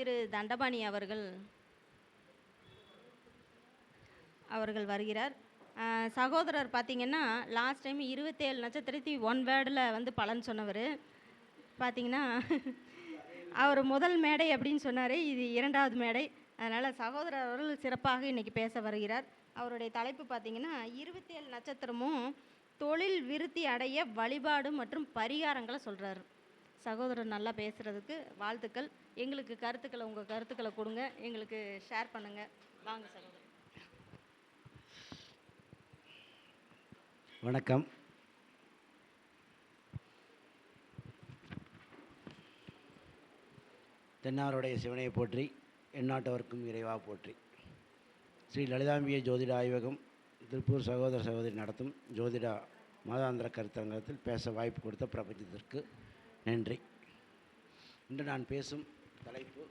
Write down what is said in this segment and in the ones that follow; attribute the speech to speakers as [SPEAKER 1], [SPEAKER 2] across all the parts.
[SPEAKER 1] திரு தண்டபாணி அவர்கள் அவர்கள் வருகிறார். சகோதரர் பார்த்தீங்கன்னா லாஸ்ட் டைம் இருபத்தேழு நட்சத்திரத்தி ஒன் வேர்டில் வந்து பலன் சொன்னவர். பார்த்தீங்கன்னா அவர் முதல் மேடை அப்படின்னு சொன்னார் இது இரண்டாவது மேடை. அதனால் சகோதரர் அவர்கள் சிறப்பாக இன்னைக்கு பேச வருகிறார். அவருடைய தலைப்பு பார்த்தீங்கன்னா இருபத்தேழு நட்சத்திரமும் தொழில் விருத்தி அடைய வழிபாடு மற்றும் பரிகாரங்களை சொல்கிறாரு சகோதரர் நல்லா பேசுகிறதுக்கு வாழ்த்துக்கள். எங்களுக்கு கருத்துக்களை உங்கள் கருத்துக்களை கொடுங்க. எங்களுக்கு ஷேர் பண்ணுங்கள் வாங்க சகோதரர்
[SPEAKER 2] வணக்கம். தென்னாருடைய சிவனையை போற்றி எந்நாட்டவர்க்கும் இறைவா போற்றி. ஸ்ரீ லலிதாம்பிய ஜோதிட ஆய்வகம் திருப்பூர் சகோதர சகோதரி நடத்தும் ஜோதிட மாதாந்திர கருத்தரங்கத்தில் பேச வாய்ப்பு கொடுத்த பிரபஞ்சத்திற்கு நன்றி. இன்று நான் பேசும் தலைப்பு.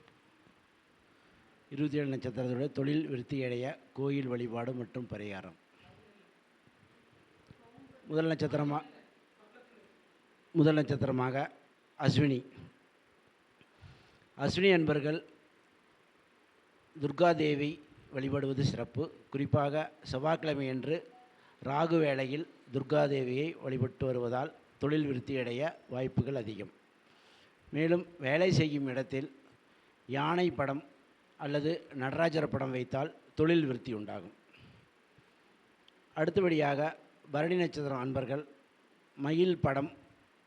[SPEAKER 2] இருபத்தி ஏழு நட்சத்திரத்தோட தொழில் விருத்தியடைய கோயில் வழிபாடு மற்றும் பரிகாரம். முதல் நட்சத்திரமாக முதல் நட்சத்திரமாக அஸ்வினி. அஸ்வினி என்பர்கள் துர்காதேவி வழிபடுவது சிறப்பு. குறிப்பாக செவ்வாய்க்கிழமையன்று ராகு வேளையில் துர்காதேவியை வழிபட்டு வருவதால் தொழில் விருத்தியடைய வாய்ப்புகள் அதிகம். மேலும் வேலை செய்யும் இடத்தில் யானை படம் அல்லது நடராஜர் படம் வைத்தால் தொழில் விருத்தி உண்டாகும். அடுத்தபடியாக பரணி நட்சத்திரம் அன்பர்கள் மயில் படம்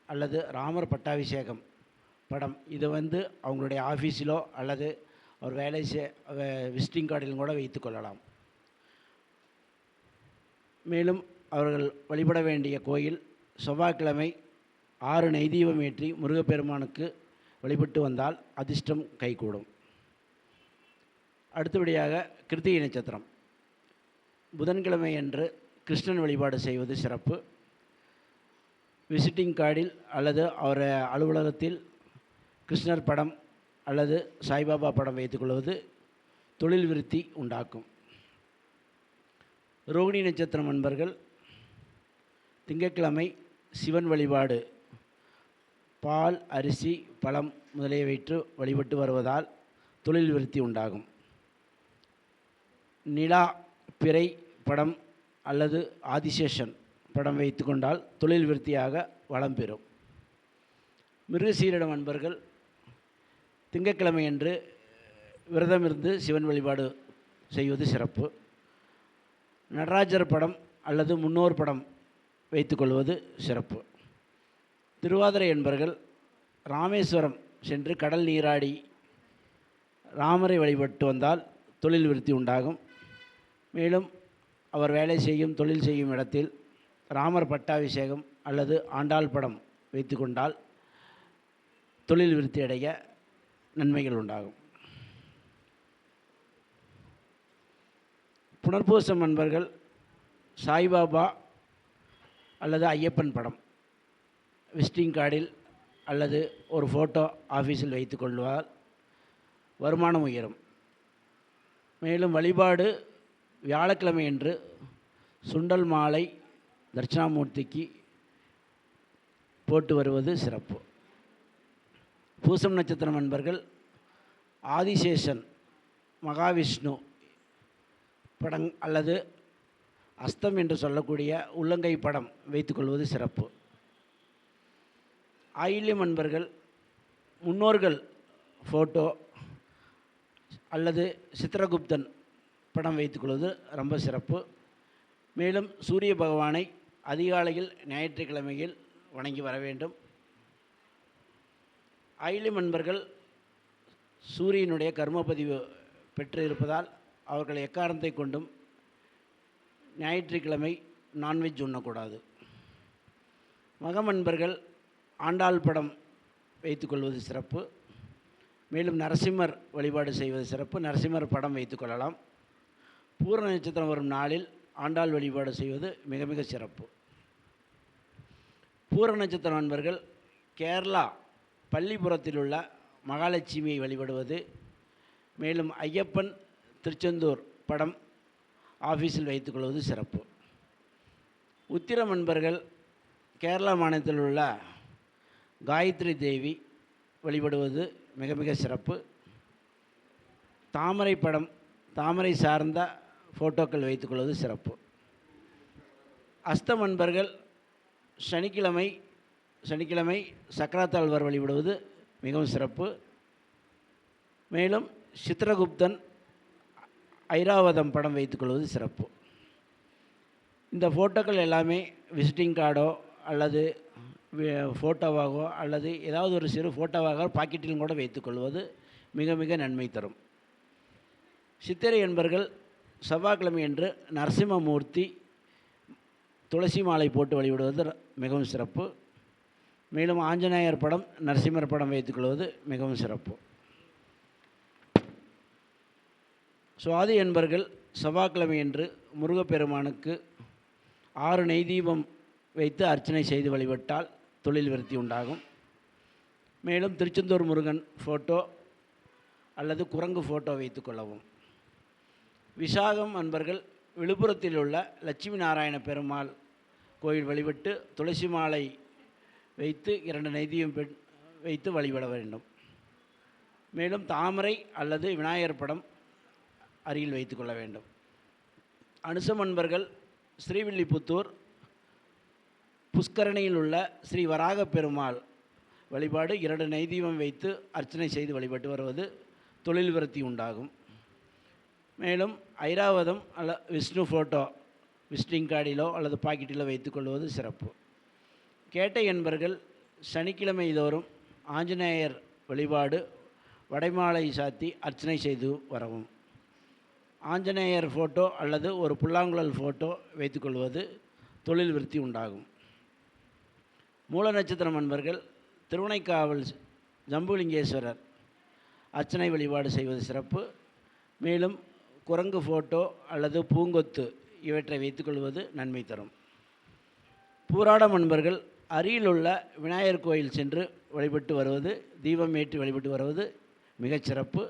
[SPEAKER 2] அல்லது ராமர் பட்டாபிஷேகம் படம் இது வந்து அவங்களுடைய ஆஃபீஸிலோ அல்லது ஒரு வேலை செய் விசிட்டிங் கார்டிலும் கூட வைத்து கொள்ளலாம். மேலும் அவர்கள் வழிபட வேண்டிய கோயில் செவ்வாய்க்கிழமை ஆறு நெய்தீபம் ஏற்றி முருகப்பெருமானுக்கு வழிபட்டு வந்தால் அதிர்ஷ்டம் கைகூடும். அடுத்தபடியாக கிருத்திகை நட்சத்திரம். புதன்கிழமை அன்று கிருஷ்ணன் வழிபாடு செய்வது சிறப்பு. விசிட்டிங் கார்டில் அல்லது அவர் அலுவலகத்தில் கிருஷ்ணர் படம் அல்லது சாய்பாபா படம் வைத்துக்கொள்வது தொழில் விருத்தி உண்டாக்கும். ரோகிணி நட்சத்திரம் என்பர்கள் திங்கட்கிழமை சிவன் வழிபாடு பால் அரிசி பழம் முதலிய வைத்து வழிபட்டு வருவதால் தொழில் விருத்தி உண்டாகும். நிலா பிறை படம் அல்லது ஆதிசேஷன் படம் வைத்து கொண்டால் தொழில் விருத்தியாக வளம் பெறும். மிருகசீரிடம் அன்பர்கள் திங்கட்கிழமையன்று விரதம் இருந்து சிவன் வழிபாடு செய்வது சிறப்பு. நடராஜர் படம் அல்லது முன்னோர் படம் வைத்துக்கொள்வது சிறப்பு. திருவாதிரை என்பர்கள் ராமேஸ்வரம் சென்று கடல் நீராடி ராமரை வழிபட்டு வந்தால் தொழில் விருத்தி உண்டாகும். மேலும் அவர் வேலை செய்யும் தொழில் செய்யும் இடத்தில் ராமர் பட்டாபிஷேகம் அல்லது ஆண்டாள் படம் வைத்து கொண்டால் தொழில் விருத்தி அடைய நன்மைகள் உண்டாகும். புனர்பூசம் அன்பர்கள் சாய்பாபா அல்லது ஐயப்பன் படம் விசிட்டிங் கார்டில் அல்லது ஒரு ஃபோட்டோ ஆஃபீஸில் வைத்து கொள்வால் வருமானம் உயரும். மேலும் வழிபாடு வியாழக்கிழமை என்று சுண்டல் மாலை தட்சிணாமூர்த்திக்கு போட்டு வருவது சிறப்பு. பூசம் நட்சத்திரம் நண்பர்கள் ஆதிசேஷன் மகாவிஷ்ணு படம் அல்லது அஸ்தம் என்று சொல்லக்கூடிய உள்ளங்கை படம் வைத்துக்கொள்வது சிறப்பு. ஆயில்யம் அன்பர்கள் முன்னோர்கள் ஃபோட்டோ அல்லது சித்திரகுப்தன் படம் வைத்துக்கொள்வது ரொம்ப சிறப்பு. மேலும் சூரிய பகவானை அதிகாலையில் ஞாயிற்றுக்கிழமையில் வணங்கி வர வேண்டும். அயிலி அன்பர்கள் சூரியனுடைய கர்மப்பதிவு பெற்று இருப்பதால் அவர்கள் எக்காரணத்தை கொண்டும் ஞாயிற்றுக்கிழமை நான்வெஜ் உண்ணக்கூடாது. மகம் அன்பர்கள் ஆண்டாள் படம் வைத்துக்கொள்வது சிறப்பு. மேலும் நரசிம்மர் வழிபாடு செய்வது சிறப்பு. நரசிம்மர் படம் வைத்துக்கொள்ளலாம். பூரண நட்சத்திரம் வரும் நாளில் ஆண்டாள் வழிபாடு செய்வது மிக மிக சிறப்பு. பூரண நட்சத்திரம் நண்பர்கள் கேரளா பள்ளிபுரத்தில் உள்ள மகாலட்சுமியை வழிபடுவது. மேலும் ஐயப்பன் திருச்செந்தூர் படம் ஆஃபீஸில் வைத்துக்கொள்வது சிறப்பு. உத்திரம் அன்பர்கள் கேரளா மாநிலத்தில் உள்ள காயத்ரி தேவி வழிபடுவது மிக மிக சிறப்பு. தாமரை படம் தாமரை சார்ந்த ஃபோட்டோக்கள் வைத்துக்கொள்வது சிறப்பு. அஸ்தம் அன்பர்கள் சனிக்கிழமை சனிக்கிழமை சக்கராத்தாழ்வார் வழிபடுவது மிகவும் சிறப்பு. மேலும் சித்திரகுப்தன் ஐராவதம் படம் வைத்துக்கொள்வது சிறப்பு. இந்த ஃபோட்டோக்கள் எல்லாமே விசிட்டிங் கார்டோ அல்லது ஃபோட்டோவாகவோ அல்லது ஏதாவது ஒரு சிறு ஃபோட்டோவாக பாக்கெட்டிலும் கூட வைத்துக்கொள்வது மிக மிக நன்மை தரும். சித்திரை என்பர்கள் செவ்வாய்க்கிழமை என்று நரசிம்மமூர்த்தி துளசி மாலை போட்டு வழிபடுவது மிகவும் சிறப்பு. மேலும் ஆஞ்சநேயர் படம் நரசிம்மர் படம் வைத்துக்கொள்வது மிகவும் சிறப்பு. சுவாதி என்பர்கள் செவ்வாய்க்கிழமை என்று முருகப்பெருமானுக்கு ஆறு நெய் தீபம் வைத்து அர்ச்சனை செய்து வழிபட்டால் தொழில் விருத்தி உண்டாகும். மேலும் திருச்செந்தூர் முருகன் ஃபோட்டோ அல்லது குரங்கு ஃபோட்டோ வைத்துக்கொள்ளவும் விசாகம் அன்பர்கள் விழுப்புரத்தில் உள்ள லட்சுமி நாராயண பெருமாள் கோயில் வழிபட்டு துளசி மாலை வைத்து இரண்டு நெய்தியும் பெண் வைத்து வழிபட வேண்டும். மேலும் தாமரை அல்லது விநாயகர் படம் அருகில் வைத்துக்கொள்ள வேண்டும். அனுசம் அன்பர்கள் ஸ்ரீவில்லிபுத்தூர் புஷ்கரணியில் உள்ள ஸ்ரீ வராக பெருமாள் வழிபாடு இரண்டு நைதீபம் வைத்து அர்ச்சனை செய்து வழிபட்டு வருவது தொழில் விருத்தி உண்டாகும். மேலும் ஐராவதம் அல்ல விஷ்ணு ஃபோட்டோ விசிட்டிங் கார்டிலோ அல்லது பாக்கெட்டிலோ வைத்துக்கொள்வது சிறப்பு. கேட்டை என்பர்கள் சனிக்கிழமை தோறும் ஆஞ்சநேயர் வழிபாடு வடைமாலை சாத்தி அர்ச்சனை செய்து வரவும். ஆஞ்சநேயர் ஃபோட்டோ அல்லது ஒரு புல்லாங்குழல் ஃபோட்டோ வைத்துக்கொள்வது தொழில் விருத்தி உண்டாகும். மூல நட்சத்திரம் அன்பர்கள் திருவனைக்காவல் ஜம்புலிங்கேஸ்வரர் அர்ச்சனை வழிபாடு செய்வது சிறப்பு. மேலும் குரங்கு ஃபோட்டோ அல்லது பூங்கொத்து இவற்றை வைத்துக்கொள்வது நன்மை தரும். பூராடம் அன்பர்கள் அருகிலுள்ள விநாயகர் கோயில் சென்று வழிபட்டு வருவது தீபம் ஏற்றி வழிபட்டு வருவது மிகச்சிறப்பு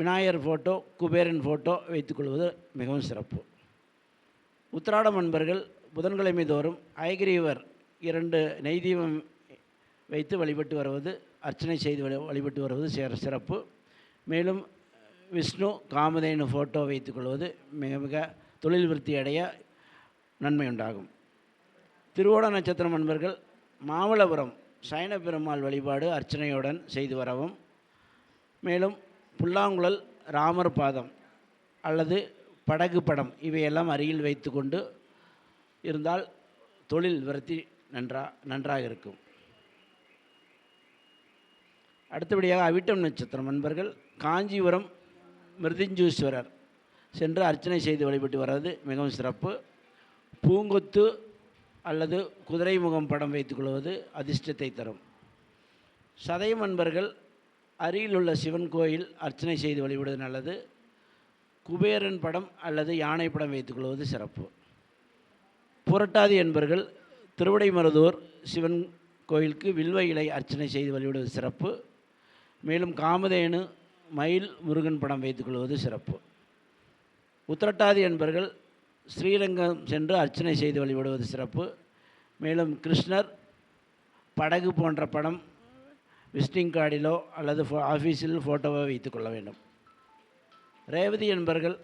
[SPEAKER 2] விநாயகர் ஃபோட்டோ குபேரன் ஃபோட்டோ வைத்துக்கொள்வது மிகவும் சிறப்பு. உத்திராடம் அன்பர்கள் புதன்கிழமை தோறும் ஐகிரீவர் இரண்டு நெய்தீபம் வைத்து வழிபட்டு வருவது அர்ச்சனை செய்து வழி- வழிபட்டு வருவது சேர சிறப்பு. மேலும் விஷ்ணு காமதேனு ஃபோட்டோ வைத்துக்கொள்வது மிக மிக தொழில் விருத்தி அடைய நன்மை உண்டாகும். திருவோண நட்சத்திரம் அன்பர்கள் மாமல்லபுரம் சைன பெருமாள் வழிபாடு அர்ச்சனையுடன் செய்து வரவும். மேலும் புல்லாங்குழல் ராமர் பாதம் அல்லது படகு படம் இவையெல்லாம் அருகில் வைத்துக்கொண்டு இருந்தால் தொழில் விருத்தி நன்றா நன்றாக இருக்கும். அடுத்தபடியாக அவிட்டம் நட்சத்திரம் நண்பர்கள் காஞ்சிபுரம் மிருதிஞ்சூஸ்வரர் சென்று அர்ச்சனை செய்து வழிபட்டு வர்றது மிகவும் சிறப்பு. பூங்கொத்து அல்லது குதிரை முகம் படம் வைத்துக்கொள்வது அதிர்ஷ்டத்தை தரும். சதயம் அன்பர்கள் அருகிலுள்ள சிவன் கோயில் அர்ச்சனை செய்து வழிபடுவது நல்லது. குபேரன் படம் அல்லது யானை படம் வைத்துக்கொள்வது சிறப்பு. புரட்டாதி என்பர்கள் திருவிடைமருதூர் சிவன் கோயிலுக்கு வில்வ இலை அர்ச்சனை செய்து வழிபடுவது சிறப்பு. மேலும் காமதேனு மயில் முருகன் படம் வைத்துக்கொள்வது சிறப்பு. உத்திரட்டாதி என்பர்கள் ஸ்ரீரங்கம் சென்று அர்ச்சனை செய்து வழிபடுவது சிறப்பு. மேலும் கிருஷ்ணர் படகு போன்ற படம் விசிட்டிங் கார்டிலோ அல்லது ஃபோ ஆஃபீஸில் ஃபோட்டோவோ வைத்துக்கொள்ள வேண்டும். ரேவதி என்பர்கள்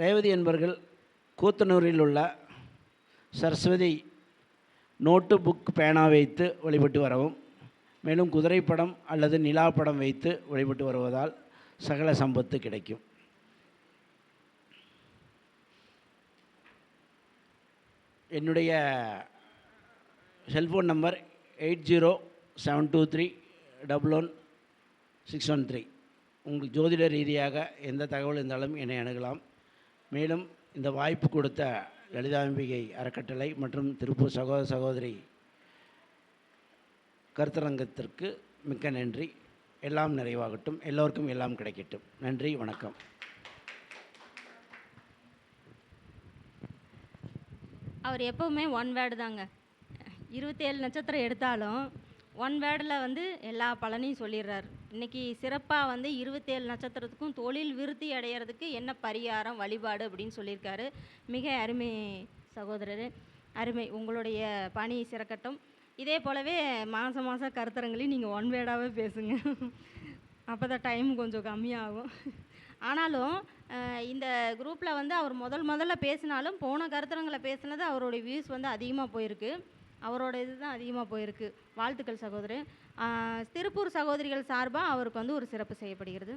[SPEAKER 2] ரேவதி என்பர்கள் கூத்தனூரில் உள்ள சரஸ்வதி நோட்டு புக் பேனா வைத்து வழிபட்டு வரவும் மேலும் குதிரை படம் அல்லது நிலா படம் வைத்து வழிபட்டு வருவதால் சகல சம்பத்து கிடைக்கும். என்னுடைய cellphone number eight zero seven two three double one six one three. உங்களுக்கு ஜோதிட ரீதியாக எந்த தகவல் இருந்தாலும் என்னை அணுகலாம். மேலும் இந்த வாய்ப்பு கொடுத்த லலிதாம்பிகை அறக்கட்டளை மற்றும் திருப்பூர் சகோதர சகோதரி கருத்தரங்கத்திற்கு மிக்க நன்றி. எல்லாம் நிறைவாகட்டும். எல்லோருக்கும் எல்லாம் கிடைக்கட்டும். நன்றி. வணக்கம்.
[SPEAKER 1] அவர் எப்போவுமே ஒன் வேர்டு தாங்க. இருபத்தேழு நட்சத்திரம் எடுத்தாலும் ஒன் வேர்டில் வந்து எல்லா பலனையும் சொல்லிடுறார். இன்னைக்கு சிறப்பாக வந்து இருபத்தேழு நட்சத்திரத்துக்கும் தொழில் விருத்தி அடையிறதுக்கு என்ன பரிகாரம் வழிபாடு அப்படின்னு சொல்லியிருக்காரு. மிக அருமை சகோதரர் அருமை. உங்களுடைய பணி சிறக்கட்டும். இதே போலவே மாதம் மாதம் கருத்தரங்களையும் நீங்கள் ஒன் வேர்டாகவே பேசுங்க. அப்போ தான் டைம் கொஞ்சம் கம்மியாகும். ஆனாலும் இந்த குரூப்பில் வந்து அவர் முதல் முதல்ல பேசினாலும் போன கருத்தரங்களை பேசினது அவருடைய வியூஸ் வந்து அதிகமாக போயிருக்கு. அவரோட இதுதான் அதிகமாக போயிருக்கு. வாழ்த்துக்கள் சகோதரி. திருப்பூர் சகோதரிகள் சார்பாக அவருக்கு வந்து ஒரு சிறப்பு செய்யப்படுகிறது.